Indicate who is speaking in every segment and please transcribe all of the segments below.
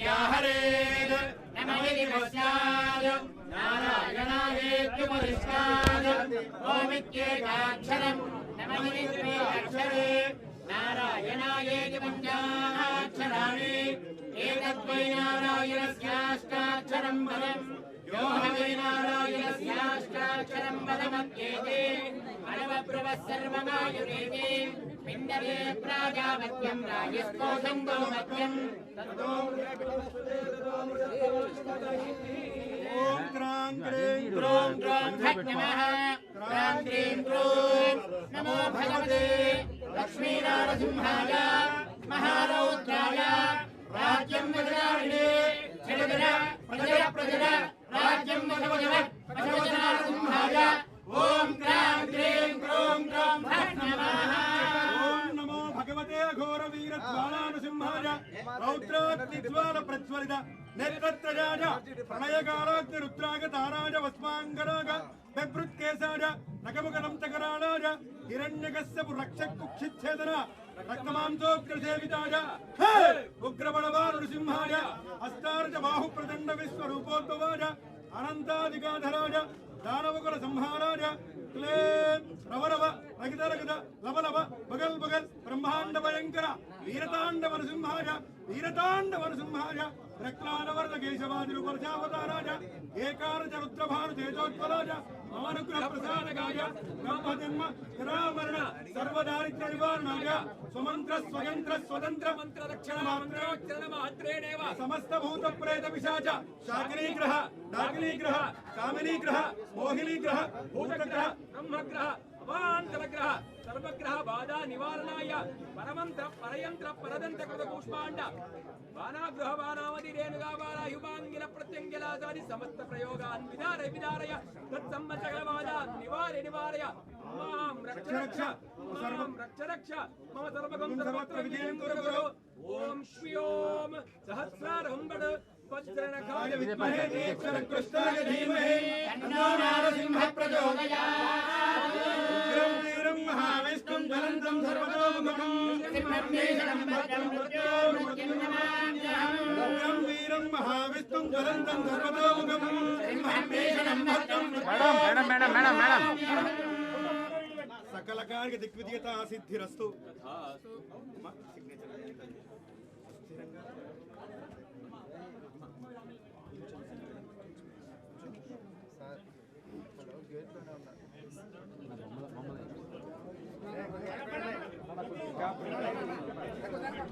Speaker 1: व्याहरेत् नमयति पश्चात् नारायणायेत्युपरिष्टात् ओमित्येकाक्षरम् नमयति द्वे अक्षरे नारायणायेति पञ्चाक्षराणि एतद्वै नारायणस्याष्टाक्षरम् पदम् यो ह वै नारायणस्याष्टाक्षरम् पदमत्येते अनवब्रुवः सर्वमायुरेति पिण्डले प्राजापत्यम् राजस्कोशम् गोमत्यम्
Speaker 2: ओम क्रां क्रीं
Speaker 1: क्रों क्रों घट् नमः क्रां क्रीं क्रों नमो भगवते। लक्ष्मीनारसिंहाय महारौद्राय राज्यम् वजनारिणे जगदर प्रजर प्रजर राज्यम् वजवजव वजवजनारसिंहाय ॐ
Speaker 2: జ్వాలానసింహాయ ప్రజ్వలిత నేత్రత్రయాజ ప్రళయకాలాగ్ని రుద్రాగ తారాజ వస్మాంగరాగ బిభృత్కేశాజ నగముగనంతకరాళాజ హిరణ్యకశ్యపు రక్ష రక్తమాంసోగ్రసేవితాజ ఉగ్రబలవా నృసింహాయ అస్తార్జ బాహు ప్రచండ విశ్వరూపోద్భవాజ అనంతాదిగాధరాజ దానవకుల సంహారాజ క్లేం రవరవ రగితరగద లవలవ బగల్ బగల్ బ్రహ్మాండ భయంకర వీరతాండవ నృసింహాయ వీరతాండవ నృసింహాయ రక్లానవర్ణ కేశవాదిరు వర్షావతారాజ ఏకారచ రుద్రభాను తేజోజ్వలాజ మానుగ్రహ ప్రసాదగాయ బ్రహ్మజన్మ జరామరణ సర్వదారిద్ర్య నివారణాయ స్వమంత్ర స్వయంత్ర స్వతంత్ర మంత్ర రక్షణ
Speaker 3: మాత్రేణేవ
Speaker 2: సమస్త భూత ప్రేత పిశాచ శాకినీగ్రహ డాకినీగ్రహ కామినీగ్రహ మోహినీగ్రహ భూతగ్రహ
Speaker 3: బ్రహ్మగ్రహ అవాంతరగ్రహ సర్వగ్రహ బాధ నివారణాయ పరమంత్ర పరయంత్ర పరదంత కృత కూష్మాండ. బాణాగృహ బాణావతి రేణుగా బాణాయుభాంగిల ప్రత్యంగిలాదాది సమస్త ప్రయోగాన్ విదారయ విదారయ తత్సంబంధగల బాధాన్ నివారయ నివారయ. మాం రక్ష రక్ష మాం రక్ష రక్ష. మమ సర్వగం సర్వత్ర విజయం కురు ఓం శ్రియోం సహస్రారం వడ్
Speaker 4: महाविष्णुं ज्वलन्तं सर्वतोमुखं उग्रं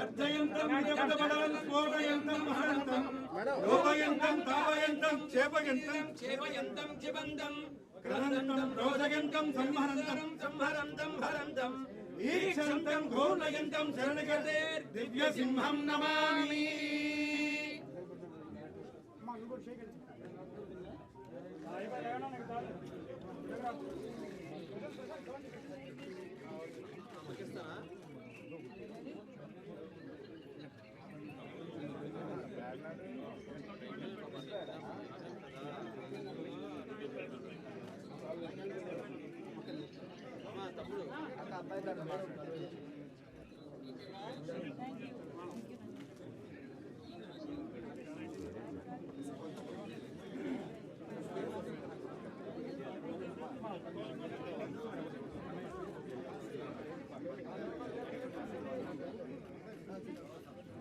Speaker 2: గర్జయంతం నిజపదబలం స్ఫోటయంతం మహంతం. లోపయంతం తాపయంతం చేపయంతం.
Speaker 3: చేపయంతం చిబంతం
Speaker 2: గ్రహంతం రోజయంతం సంహరంతం.
Speaker 3: సంహరంతం హరంతం.
Speaker 2: ఈక్షంతం ఘోరయంతం శరణగతే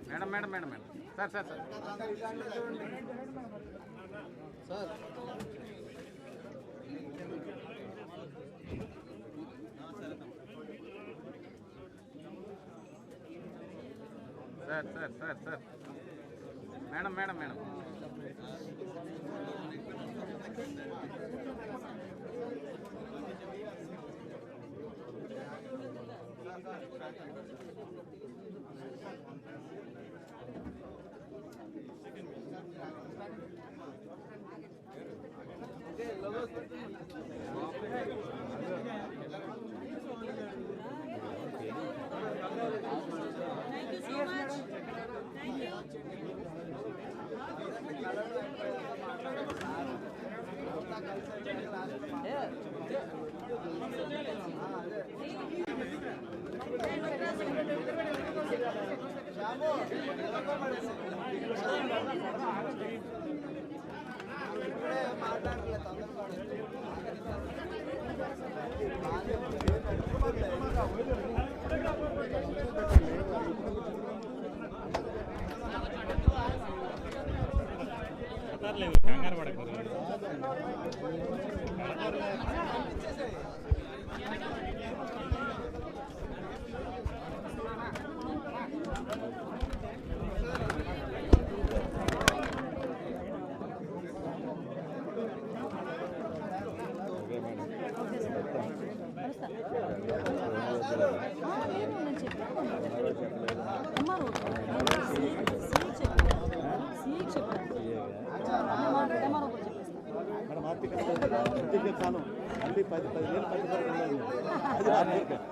Speaker 4: madam madam madam sir sir sir sir sir sir sir madam madam madam
Speaker 1: Thank శ్యాము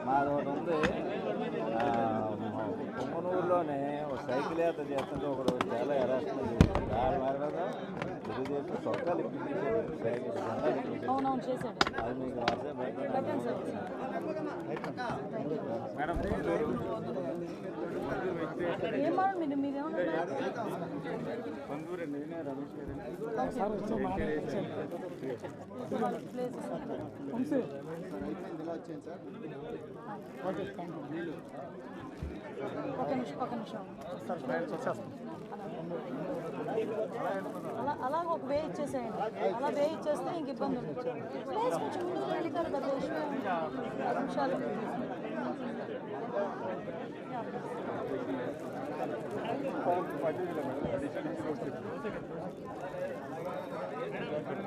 Speaker 5: మాది ఒకటి ఉంది కుమ్మనూరులోనే ఒక సైకిల్ యాత్ర చేస్తుంటే ఒకడు చాలా హెరాస్మెంట్ చేశాడు దాని వారి తెలుగుదేశం సొక్కలు ఇప్పించారు
Speaker 1: అవునవును చేశాడు.
Speaker 5: పెట్టండి.
Speaker 1: సార్
Speaker 4: మేడం
Speaker 1: ఏం మాట మీరు మీరేమన్నా ఒక నిమిషం ఒక నిమిషం అలా అలా ఒక వే ఇచ్చేసేయండి. అలా వే ఇచ్చేస్తే ఇంక ఇబ్బంది ఉండదు. కొంచెం ముందుకు వెళ్ళి కదా పెద్ద విషయం నిమిషాలు పౌండ్ పది